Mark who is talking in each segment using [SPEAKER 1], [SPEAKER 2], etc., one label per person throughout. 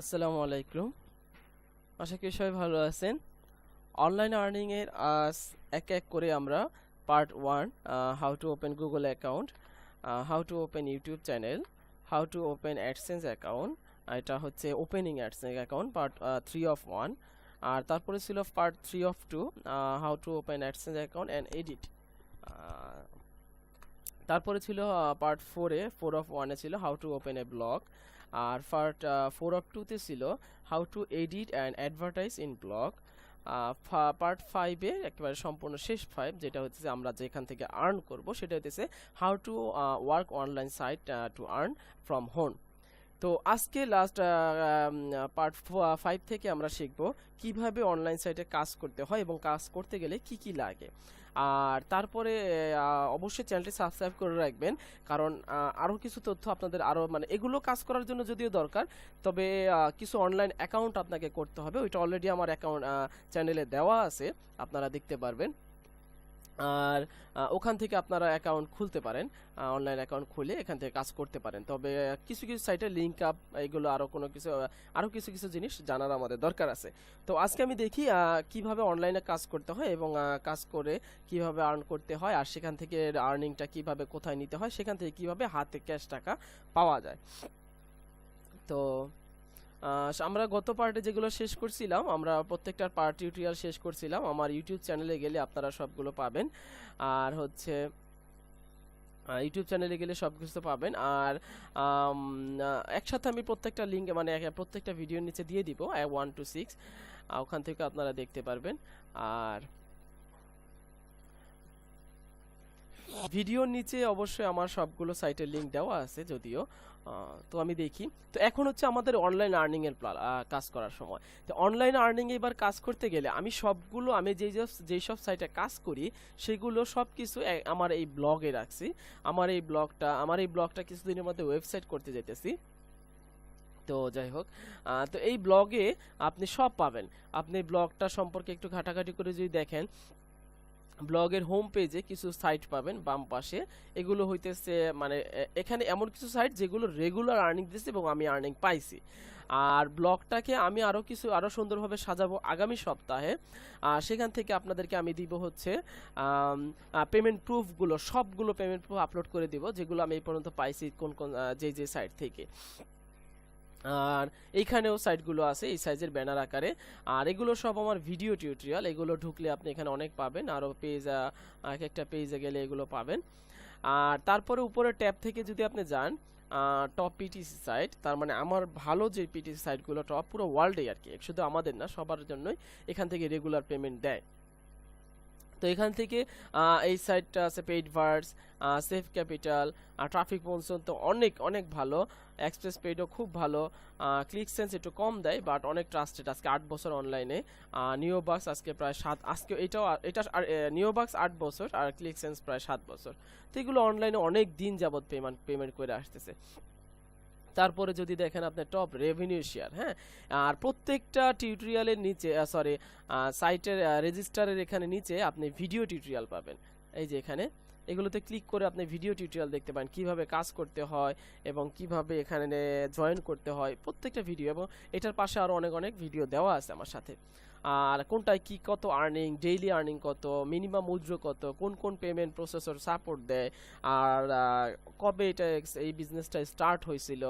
[SPEAKER 1] আসসালামু আলাইকুম। আশা করি সবাই ভালো আছেন। অনলাইন আর্নিংয়ের আজ এক এক করে আমরা part one how to open Google account how to open YouTube channel how to open AdSense account এটা হচ্ছে opening AdSense account part three of one আর তারপরে ছিল part three of two how to open AdSense account and edit তারপরে ছিল part ফোরে four of ওয়ানে ছিল how to open a blog R part four of টুতে ছিল how to edit and advertise in blog part ফাইভে একেবারে সম্পূর্ণ শেষ ফাইভ যেটা হচ্ছে আমরা যেখান থেকে আর্ন করব, সেটা হচ্ছে how to work online site to earn from home তো আজকে লাস্ট পার্ট ফাইভ থেকে আমরা শিখব কীভাবে অনলাইন সাইটে কাজ করতে হয় এবং কাজ করতে গেলে কি কি লাগে। আর তারপরে অবশ্যই চ্যানেলটি সাবস্ক্রাইব করে রাখবেন। কারণ আরও কিছু তথ্য আপনাদের আরও মানে এগুলো কাজ করার জন্য যদিও দরকার, তবে কিছু অনলাইন অ্যাকাউন্ট আপনাকে করতে হবে। ওইটা অলরেডি আমার অ্যাকাউন্ট চ্যানেলে দেওয়া আছে, আপনারা দেখতে পারবেন। আর ওখান থেকে আপনারা অ্যাকাউন্ট খুলতে পারেন। অনলাইন অ্যাকাউন্ট খুলে এখান থেকে কাজ করতে পারেন। তবে কিছু কিছু সাইটে লিঙ্ক আপ এগুলো আরও কোনো কিছু আরও কিছু কিছু জিনিস জানার আমাদের দরকার আছে। তো আজকে আমি দেখি কীভাবে অনলাইনে কাজ করতে হয় এবং কাজ করে কীভাবে আর্ন করতে হয় আর সেখান থেকে আর্নিংটা কীভাবে কোথায় নিতে হয়, সেখান থেকে কীভাবে হাতে ক্যাশ টাকা পাওয়া যায়। তো আমরা গত পার্টে যেগুলো শেষ করছিলাম, আমরা প্রত্যেকটার পার্ট টিউটোরিয়াল শেষ করছিলাম। আমার ইউটিউব চ্যানেলে গেলে আপনারা সবগুলো পাবেন। আর হচ্ছে ইউটিউব চ্যানেলে গেলে সব কিছু পাবেন। আর একসাথে আমি প্রত্যেকটা লিঙ্ক মানে প্রত্যেকটা ভিডিওর নিচে দিয়ে দিব ওয়ান টু সিক্স ওখান থেকে আপনারা দেখতে পারবেন। আর ভিডিওর নিচে অবশ্যই আমার সবগুলো সাইটের লিঙ্ক দেওয়া আছে যদিও। তো আমি দেখি। তো এখন হচ্ছে আমাদের অনলাইন আর্নিং এর প্লা- কাজ করার সময়। তো অনলাইন আর্নিং এবার কাজ করতে গেলে আমি সবগুলো, আমি যেই যেই সব সাইটে কাজ করি, সেগুলো সব কিছু আমার এই ব্লগে রাখছি। আমার এই ব্লগটা আমার এই ব্লগটা কিছুদিনের মধ্যে ওয়েবসাইট করতে যেতেছি তো যাই হোক তো এই ব্লগে আপনি সব পাবেন। আপনি ব্লগটা সম্পর্কে একটু ঘাটাঘাটি করে যদি দেখেন ব্লগের হোম পেজে কিছু সাইট পাবেন, বাম পাশে। এগুলো হইতেছে মানে এখানে এমন কিছু সাইট যেগুলো রেগুলার আর্নিং দিচ্ছে এবং আমি আর্নিং পাইছি। আর ব্লগটাকে আমি আরও কিছু আরও সুন্দরভাবে সাজাবো আগামী সপ্তাহে। আর সেখান থেকে আপনাদেরকে আমি দিব হচ্ছে পেমেন্ট প্রুফগুলো সবগুলো পেমেন্ট প্রুফ আপলোড করে দিব, যেগুলো আমি এই পর্যন্ত পাইছি কোন কোন যে যে সাইট থেকে। আর এইখানেও সাইটগুলো আছে, এই সাইজের ব্যানার আকারে। আর এগুলো সব আমার ভিডিও টিউটোরিয়াল, এগুলো ঢুকলে আপনি এখানে অনেক পাবেন। আরও পেজ এক একটা পেজে গেলে এগুলো পাবেন। আর তারপরে উপরে ট্যাব থেকে যদি আপনি যান টপ পিটিসি সাইট তার মানে আমার ভালো যে পিটিসি সাইটগুলো টপ পুরো ওয়ার্ল্ডে আর কি। শুধু আমাদের না, সবার জন্যই এখান থেকে রেগুলার পেমেন্ট দেয়। তো এখান থেকে এই সাইটটা আছে paid verse safe capital traffic monsoon তো অনেক অনেক ভালো। এক্সপ্রেস পেইডও খুব ভালো। ক্লিক সেন্স একটু কম দেয় বাট অনেক ট্রাস্টেড আজকে আট বছর অনলাইনে নিওবাক্স আজকে প্রায় সাত, আজকে এটাও এটা নিওবাক্স আট বছর, আর ক্লিক সেন্স প্রায় সাত বছর। তো এগুলো অনলাইনে অনেক দিন যাবত পেমেন্ট পেমেন্ট করে আসতেছে। তারপরে যদি দেখেন আপনার টপ রেভিনিউ শেয়ার হ্যাঁ? আর প্রত্যেকটা টিউটোরিয়ালের নিচে সরি সাইটের রেজিস্টারের এখানে নিচে আপনি ভিডিও টিউটোরিয়াল পাবেন। এই যে এখানে, এগুলোতে ক্লিক করে আপনি ভিডিও টিউটোরিয়াল দেখতে পান কীভাবে কাজ করতে হয় এবং কীভাবে এখানে জয়েন করতে হয়, প্রত্যেকটা ভিডিও এবং এটার পাশে আরও অনেক অনেক ভিডিও দেওয়া আছে আমার সাথে। আর কোনটায় কি কত আর্নিং ডেইলি আর্নিং কত মিনিমাম উইথড্র কত, কোন কোন পেমেন্ট প্রসেসর সাপোর্ট দেয়, আর কবে এটা এই বিজনেসটা স্টার্ট হয়েছিল,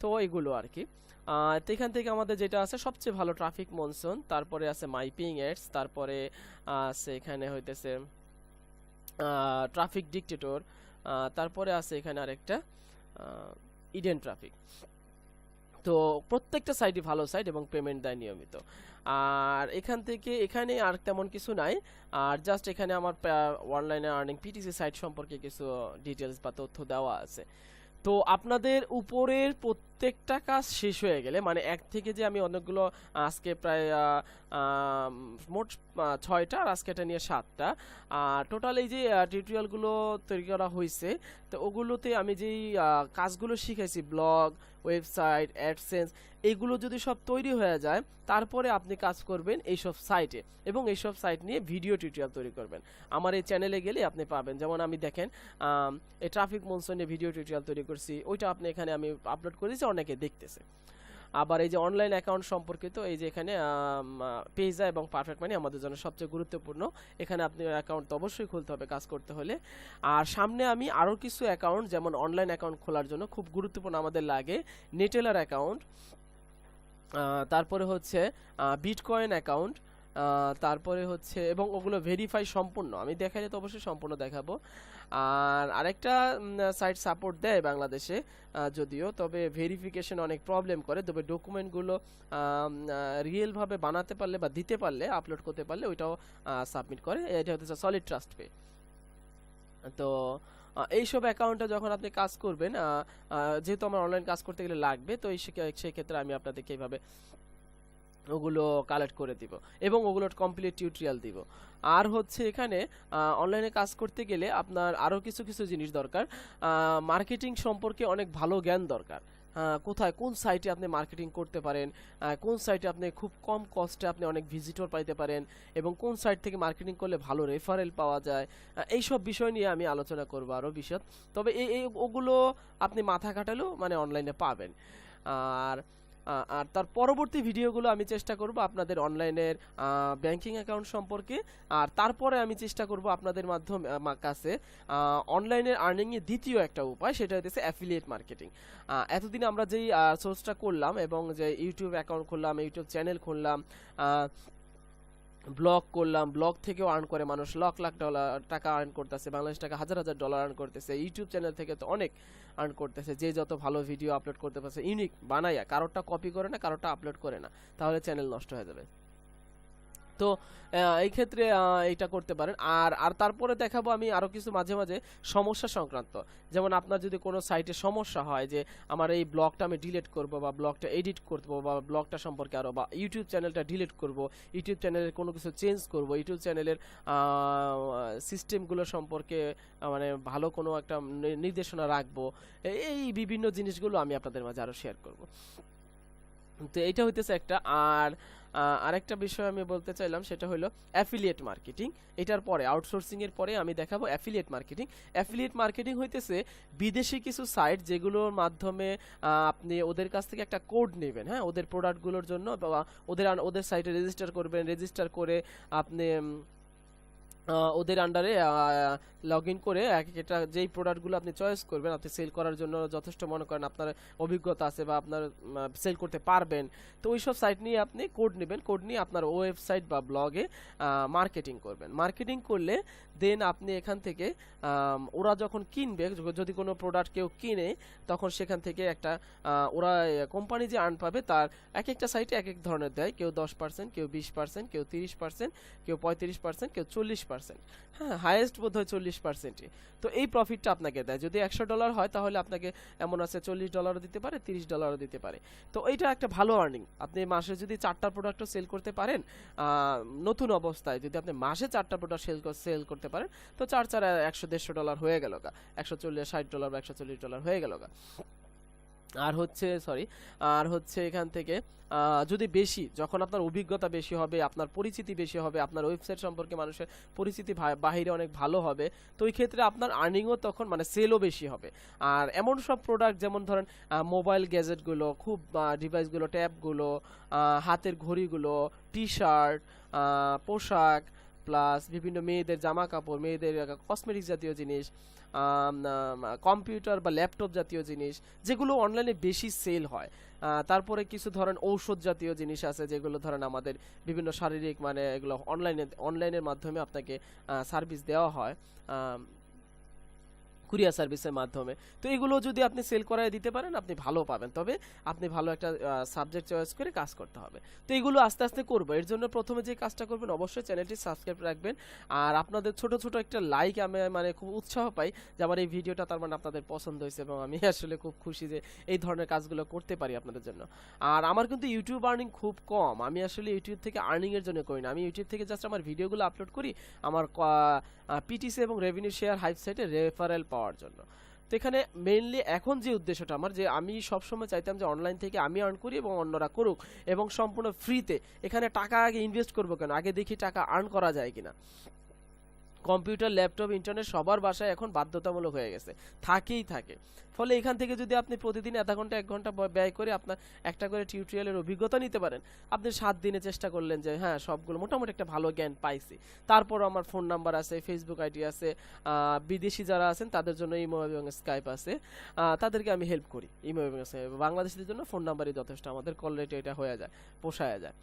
[SPEAKER 1] তো এগুলো আর কি তো এখান থেকে আমাদের যেটা আছে, সবচেয়ে ভালো ট্রাফিক মনসুন তারপরে আছে মাইপিং এডস তারপরে আছে এখানে হইতেছে ট্রাফিক ডিকটেটর তারপরে আছে এখানে আরেকটা ইডেন ট্রাফিক তো প্রত্যেকটা সাইটই ভালো সাইট এবং পেমেন্ট দেয় নিয়মিত। আর এখান থেকে এখানে আর তেমন কিছু নাই। আর জাস্ট এখানে আমার অনলাইনে আর্নিং পিটিসি সাইট সম্পর্কে কিছু ডিটেলস বা তথ্য দেওয়া আছে। তো আপনাদের উপরের প্রত্যেকটা কাজ শেষ হয়ে গেলে মানে এক থেকে যে আমি অনেকগুলো, আজকে প্রায় মোট ছয়টা আর আজকে এটা নিয়ে সাতটা। টোটাল এই যে টিউটোরিয়ালগুলো তৈরি করা হয়েছে তো ওগুলোতে আমি যেই কাজগুলো শিখেছি ব্লগ ওয়েবসাইট অ্যাডসেন্স এগুলো যদি সব তৈরি হয়ে যায়, তারপরে আপনি কাজ করবেন এইসব সাইটে এবং এইসব সাইট নিয়ে ভিডিও টিউটোরিয়াল তৈরি করবেন। আমার এই চ্যানেলে গেলে আপনি পাবেন। যেমন আমি দেখেন এই ট্রাফিক মনসুনে ভিডিও টিউটোরিয়াল তৈরি করছি, ওইটা আপনি এখানে আমি আপলোড করেছি অনেকে দেখতেছে। আবার এই যে অনলাইন অ্যাকাউন্ট সম্পর্কিত এই যে এখানে পেজা এবং পারফেক্ট মানি আমাদের জন্য সবচেয়ে গুরুত্বপূর্ণ। এখানে আপনি অ্যাকাউন্ট তো অবশ্যই খুলতে হবে কাজ করতে হলে। আর সামনে আমি আরও কিছু অ্যাকাউন্ট যেমন অনলাইন অ্যাকাউন্ট খোলার জন্য খুব গুরুত্বপূর্ণ আমাদের লাগে। নেটেলার অ্যাকাউন্ট তারপরে হচ্ছে বিটকয়েন অ্যাকাউন্ট তারপরে হচ্ছে, এবং ওগুলো ভেরিফাই সম্পূর্ণ। আমি দেখাইলে তো অবশ্যই সম্পূর্ণ দেখাবো। আর আরেকটা সাইট সাপোর্ট দেয় বাংলাদেশে যদিও, তবে ভেরিফিকেশন অনেক প্রবলেম করে। তবে ডকুমেন্টগুলো রিয়েলভাবে বানাতে পারলে বা দিতে পারলে আপলোড করতে পারলে, ওইটাও সাবমিট করে। এটা হচ্ছে সলিড ট্রাস্ট পে তো এইসব অ্যাকাউন্টে যখন আপনি কাজ করবেন যেহেতু আমার অনলাইন কাজ করতে গেলে লাগবে, তো এই সেক্ষেত্রে আমি আপনাদেরকে এইভাবে ওগুলো কালেক্ট করে দিব এবং ওগুলোর কমপ্লিট টিউটোরিয়াল দিব। আর হচ্ছে এখানে অনলাইনে কাজ করতে গেলে আপনার আরও কিছু কিছু জিনিস দরকার। মার্কেটিং সম্পর্কে অনেক ভালো জ্ঞান দরকার। কোথায় কোন সাইটে আপনি মার্কেটিং করতে পারেন? কোন সাইটে আপনি খুব কম কস্টে আপনি অনেক ভিজিটর পাইতে পারেন? এবং কোন সাইট থেকে মার্কেটিং করলে ভালো রেফারেল পাওয়া যায়? আহ, এইসব বিষয় নিয়ে আমি আলোচনা করব আরও বিশদ। তবে এই এই ওগুলো আপনি মাথা খাটালেও মানে অনলাইনে পাবেন। আর আর তার পরবর্তী ভিডিওগুলো আমি চেষ্টা করব আপনাদের অনলাইনের ব্যাংকিং অ্যাকাউন্ট সম্পর্কে। আর তারপরে আমি চেষ্টা করব আপনাদের মাধ্যমে কাছে অনলাইনের আর্নিংয়ের দ্বিতীয় একটা উপায়, সেটা হচ্ছে অ্যাফিলিয়েট মার্কেটিং এতদিন আমরা যেই সোর্সটা করলাম এবং যে ইউটিউব অ্যাকাউন্ট খুললাম, ইউটিউব চ্যানেল খুললাম ব্লগ করলাম ব্লগ থেকেও আর্ন করে মানুষ লাখ লাখ ডলার টাকা আর্ন করতেছে, বাংলাদেশ টাকা হাজার হাজার ডলার আর্ন করতেছে ইউটিউব চ্যানেল থেকে তো অনেক আর্ন করতেছে, যে যত ভালো ভিডিও আপলোড করতে পারছে ইউনিক বানাইয়া, কারোরটা কপি করে না, কারোরটা আপলোড করে না, তাহলে চ্যানেল নষ্ট হয়ে যাবে। তো এই ক্ষেত্রে এইটা করতে পারেন। আর আর তারপরে দেখাবো আমি আরও কিছু মাঝে মাঝে সমস্যা সংক্রান্ত। যেমন আপনার যদি কোনো সাইটে সমস্যা হয় যে, আমার এই ব্লগটা আমি ডিলিট করব বা ব্লগটা এডিট করব বা ব্লগটা সম্পর্কে আরও বা ইউটিউব চ্যানেলটা ডিলিট করব ইউটিউব চ্যানেলের কোনো কিছু চেঞ্জ করব ইউটিউব চ্যানেলের সিস্টেমগুলো সম্পর্কে মানে ভালো কোনো একটা নির্দেশনা রাখব, এই বিভিন্ন জিনিসগুলো আমি আপনাদের মাঝে আরও শেয়ার করব। তো এইটা হইতেছে একটা। আর আরেকটা বিষয় আমি বলতে চাইলাম, সেটা হলো অ্যাফিলিয়েট মার্কেটিং এটার পরে আউটসোর্সিং এর পরে আমি দেখাবো অ্যাফিলিয়েট মার্কেটিং অ্যাফিলিয়েট মার্কেটিং হইতেছে বিদেশি কিছু সাইট যেগুলোর মাধ্যমে আপনি ওদের কাছ থেকে একটা কোড নেবেন হ্যাঁ? ওদের প্রোডাক্টগুলোর জন্য বা ওদের ওদের সাইটে রেজিস্টার করবেন রেজিস্টার করে আপনি ওদের আন্ডারে লগ ইন করে এক একটা যেই প্রোডাক্টগুলো আপনি চয়েস করবেন, আপনি সেল করার জন্য যথেষ্ট মনে করেন আপনার অভিজ্ঞতা আছে বা আপনার সেল করতে পারবেন। তো ওই সব সাইট নিয়ে আপনি কোড নেবেন কোড নিয়ে আপনার ওয়েবসাইট বা ব্লগে মার্কেটিং করবেন। মার্কেটিং করলে দেন আপনি এখান থেকে ওরা যখন কিনবে যদি কোনো প্রোডাক্ট কেউ কিনে, তখন সেখান থেকে একটা ওরা কোম্পানি যে আর্ন পাবে তার এক একটা সাইটে এক এক ধরনের দেয়। কেউ দশ পার্সেন্ট কেউ বিশ পার্সেন্ট কেউ তিরিশ পার্সেন্ট কেউ পঁয়ত্রিশ পার্সেন্ট কেউ চল্লিশ পার্সেন্ট। হ্যাঁ হায়েস্ট বোধ হয় চল্লিশ পার্সেন্টই। তো এই প্রফিটটা আপনাকে দেয়। যদি একশো ডলার হয়, তাহলে আপনাকে এমন আছে চল্লিশ ডলারও দিতে পারে, তিরিশ ডলারও দিতে পারে। তো এইটা একটা ভালো আর্নিং আপনি মাসে যদি চারটা প্রোডাক্টও সেল করতে পারেন নতুন অবস্থায় যদি আপনি মাসে চারটা প্রোডাক্ট সেল সেল করতে পারেন, তো চার চার একশো দেড়শো ডলার হয়ে গেল গা। একশো চল্লিশ, ষাট ডলার বা একশো চল্লিশ ডলার হয়ে গেল গা। আর হচ্ছে সরি আর হচ্ছে এখান থেকে যদি বেশি, যখন আপনার অভিজ্ঞতা বেশি হবে, আপনার পরিচিতি বেশি হবে, আপনার ওয়েবসাইট সম্পর্কে মানুষের পরিচিতি বাহিরে অনেক ভালো হবে, তো ওই ক্ষেত্রে আপনার আর্নিংও তখন মানে সেলও বেশি হবে। আর এমন সব প্রোডাক্ট যেমন ধরেন মোবাইল গ্যাজেটগুলো খুব ডিভাইসগুলো ট্যাবগুলো হাতের ঘড়িগুলো টি শার্ট পোশাক প্লাস বিভিন্ন মেয়েদের জামা কাপড় মেয়েদের কসমেটিক জাতীয় জিনিস কম্পিউটার বা ল্যাপটপ জাতীয় জিনিস, যেগুলো অনলাইনে বেশি সেল হয়। তারপরে কিছু ধরেন ঔষধ জাতীয় জিনিস আছে, যেগুলো ধরেন আমাদের বিভিন্ন শারীরিক মানে এগুলো অনলাইনে অনলাইনের মাধ্যমে আপনাকে সার্ভিস দেওয়া হয়। কুরিয়ার সার্ভিসের মাধ্যমে। তো এগুলো যদি আপনি সেল করায় দিতে পারেন, আপনি ভালো পাবেন। তবে আপনি ভালো একটা সাবজেক্ট চয়েস করে কাজ করতে হবে। তো এগুলো আস্তে আস্তে করব। এর জন্য প্রথমে যে কাজটা করবেন, অবশ্যই চ্যানেলটি সাবস্ক্রাইব রাখবেন। আর আপনাদের ছোট ছোট একটা লাইক আমি মানে খুব উৎসাহ পাই যে আমার এই ভিডিওটা তার মানে আপনাদের পছন্দ হয়েছে এবং আমি আসলে খুব খুশি যে এই ধরনের কাজগুলো করতে পারি আপনাদের জন্য। আর আমার কিন্তু ইউটিউব আর্নিং খুব কম। আমি আসলে ইউটিউব থেকে আর্নিংয়ের জন্য করি না। আমি ইউটিউব থেকে জাস্ট আমার ভিডিওগুলো আপলোড করি। আমার পিটিসি এবং রেভিনিউ শেয়ার হাইপ সাইটে রেফারেল পাওয়ার জন্য। তো এখানে মেইনলি এখন যে উদ্দেশ্যটা আমার, যে আমি সবসময় চাইতাম যে অনলাইন থেকে আমি আর্ন করি এবং অন্যরা করুক এবং সম্পূর্ণ ফ্রিতে এখানে টাকা আগে ইনভেস্ট করব কেন? আগে দেখি টাকা আর্ন করা যায় কিনা। কম্পিউটার, ল্যাপটপ, ইন্টারনেট সবার বাসায় এখন বাধ্যতামূলক হয়ে গেছে। থাকেই থাকে। ফলে এখান থেকে যদি আপনি প্রতিদিন আধা ঘণ্টা, এক ঘণ্টা ব্যয় করে আপনার একটা করে টিউটোরিয়ালের অভিজ্ঞতা নিতে পারেন, আপনি সাত দিনে চেষ্টা করলেন যে হ্যাঁ সবগুলো মোটামুটি একটা ভালো জ্ঞান পাইছি। তারপর আমার ফোন নাম্বার আছে ফেসবুক আইডি আছে বিদেশি যারা আছেন তাদের জন্য ইমো এবং স্কাইপ আছে। তাদেরকে আমি হেল্প করি। ইমো এবং বাংলাদেশিদের জন্য ফোন নাম্বারই যথেষ্ট। আমাদের কল রেটে এটা হয়ে যায়, পোষায় যায়।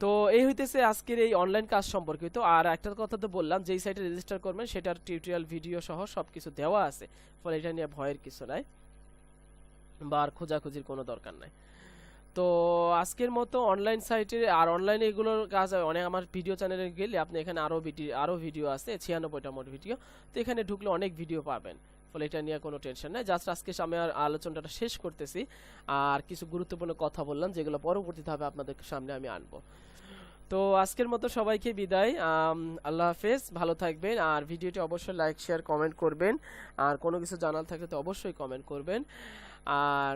[SPEAKER 1] তো এই হইতেছে আজকের এই অনলাইন কাজ সম্পর্কিত। আর একটা কথা তো বললাম, যেই সাইটে রেজিস্টার করবেন, সেটার টিউটোরিয়াল ভিডিও সহ সব কিছু দেওয়া আছে। ফলে এটা নিয়ে ভয়ের কিছু নাই বা আর খোঁজাখুঁজির কোনো দরকার নাই। তো আজকের মতো অনলাইন সাইটে আর অনলাইনে এগুলোর কাজ অনেক আমার ভিডিও চ্যানেলে গেলে আপনি এখানে আরও ভিডিও আরও ভিডিও আছে, ছিয়ানব্বইটা মোট ভিডিও তো এখানে ঢুকলে অনেক ভিডিও পাবেন। ফলে এটা নিয়ে কোনো টেনশন নাই। জাস্ট আজকে আমি আর আলোচনাটা শেষ করতেছি। আর কিছু গুরুত্বপূর্ণ কথা বললাম, যেগুলো পরবর্তীতে হবে আপনাদের সামনে আমি আনব। তো আজকের মতো সবাইকে বিদায়। আল্লাহ হাফেজ, ভালো থাকবেন। আর ভিডিওটি অবশ্যই লাইক শেয়ার কমেন্ট করবেন। আর কোনো কিছু জানার থাকলে তো অবশ্যই কমেন্ট করবেন। আর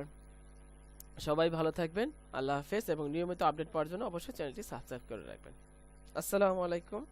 [SPEAKER 1] সবাই ভালো থাকবেন। আল্লাহ হাফেজ এবং নিয়মিত আপডেট পাওয়ার জন্য অবশ্যই চ্যানেলটি সাবস্ক্রাইব করে রাখবেন। আসসালামু আলাইকুম।